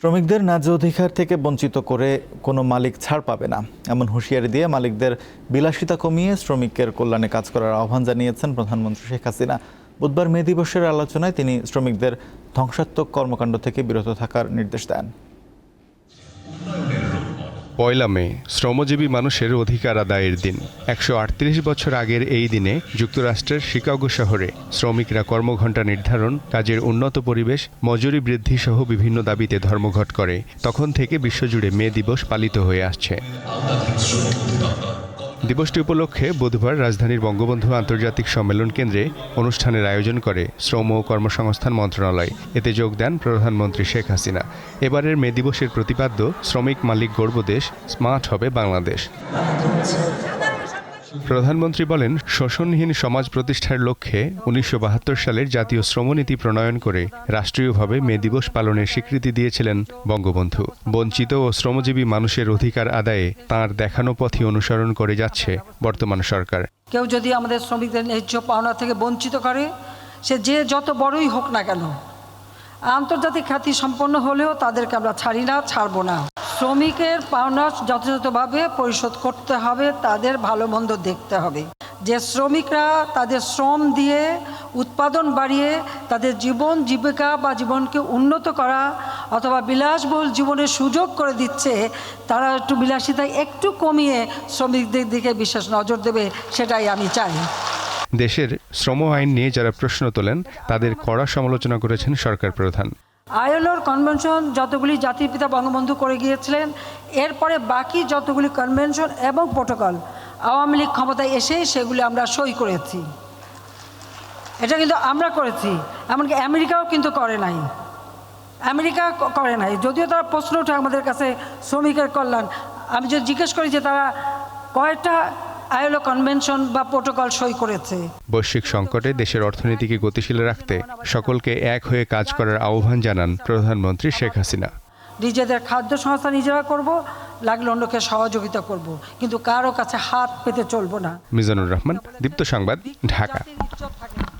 শ্রমিকদের ন্যায্য অধিকার থেকে বঞ্চিত করে কোনো মালিক ছাড় পাবে না। এমন হুঁশিয়ারি দিয়ে মালিকদের বিলাসিতা কমিয়ে শ্রমিকের কল্যাণে কাজ করার আহ্বান জানিয়েছেন প্রধানমন্ত্রী শেখ হাসিনা। বুধবার মে দিবসের আলোচনায় তিনি শ্রমিকদের ধ্বংসাত্মক কর্মকাণ্ড থেকে বিরত থাকার নির্দেশ দেন। পয়লা মে, শ্রমজীবী মানুষের অধিকার আদায়ের দিন। একশো আটত্রিশ বছর আগের এই দিনে যুক্তরাষ্ট্রের শিকাগো শহরে শ্রমিকরা কর্মঘণ্টা নির্ধারণ, কাজের উন্নত পরিবেশ, মজুরি বৃদ্ধি সহ বিভিন্ন দাবিতে ধর্মঘট করে। তখন থেকে বিশ্বজুড়ে মে দিবস পালিত হয়ে আসছে। দিবসটি উপলক্ষে বুধবার রাজধানীর বঙ্গবন্ধু আন্তর্জাতিক সম্মেলন কেন্দ্রে অনুষ্ঠানের আয়োজন করে শ্রম ও কর্মসংস্থান মন্ত্রণালয়। এতে যোগ দেন প্রধানমন্ত্রী শেখ হাসিনা। এবারের মে দিবসের প্রতিপাদ্য শ্রমিক মালিক গর্বদেশ স্মার্ট হবে বাংলাদেশ। প্রধানমন্ত্রী বলেন, শোষণহীন সমাজ প্রতিষ্ঠার লক্ষ্যে উনিশশো বাহাত্তর সালের জাতীয় শ্রমনীতি প্রণয়ন করে রাষ্ট্রীয়ভাবে মে দিবস পালনের স্বীকৃতি দিয়েছিলেন বঙ্গবন্ধু। বঞ্চিত ও শ্রমজীবী মানুষের অধিকার আদায়ে তার দেখানো পথই অনুসরণ করে যাচ্ছে বর্তমান সরকার। কেউ যদি আমাদের শ্রমিকদের ন্যায্য পাওনা থেকে বঞ্চিত করে, সে যে যত বড়ই হোক না কেন, আন্তর্জাতিক খ্যাতি সম্পন্ন হলেও তাদেরকে আমরা ছাড়ি না, ছাড়বো না। শ্রমিকের পাওনা যথাযথভাবে পরিশোধ করতে হবে, তাদের ভালো মন্দ দেখতে হবে। যে শ্রমিকরা তাদের শ্রম দিয়ে উৎপাদন বাড়িয়ে তাদের জীবন, জীবিকা বা জীবনকে উন্নত করা অথবা বিলাসবহুল জীবনের সুযোগ করে দিচ্ছে, তারা একটু বিলাসিতায় একটু কমিয়ে শ্রমিকদের দিকে বিশেষ নজর দেবে, সেটাই আমি চাই। দেশের শ্রম আইন নিয়ে যারা প্রশ্ন তোলেন, তাদের কড়া সমালোচনা করেছেন সরকার প্রধান। আইএলওর কনভেনশন যতগুলি জাতির পিতা বঙ্গবন্ধু করে গিয়েছিলেন, এরপরে বাকি যতগুলি কনভেনশন এবং প্রোটোকল আওয়ামী লীগ ক্ষমতায় এসেই সেগুলি আমরা সই করেছি। এটা কিন্তু আমরা করেছি, এমনকি আমেরিকাও কিন্তু করে নাই। আমেরিকা করে নাই। যদিও তারা প্রশ্ন ওঠে আমাদের কাছে, শ্রমিকের কল্যাণ। আমি যদি জিজ্ঞেস করি যে তারা কয়েকটা আইএলও কনভেনশন বা প্রোটোকল সই করেছে। বৈশ্বিক সংকটে দেশের অর্থনীতিকে গতিশীল রাখতে সকলকে এক হয়ে কাজ করার আহ্বান জানান প্রধানমন্ত্রী শেখ হাসিনা। নিজেদের খাদ্য সংস্থা নিজেরা করব লাগলে অন্যকে সহযোগিতা করব কিন্তু কারও কাছে হাত পেতে চলবো না। মিজানুর রহমান দীপ্ত সংবাদ ঢাকা।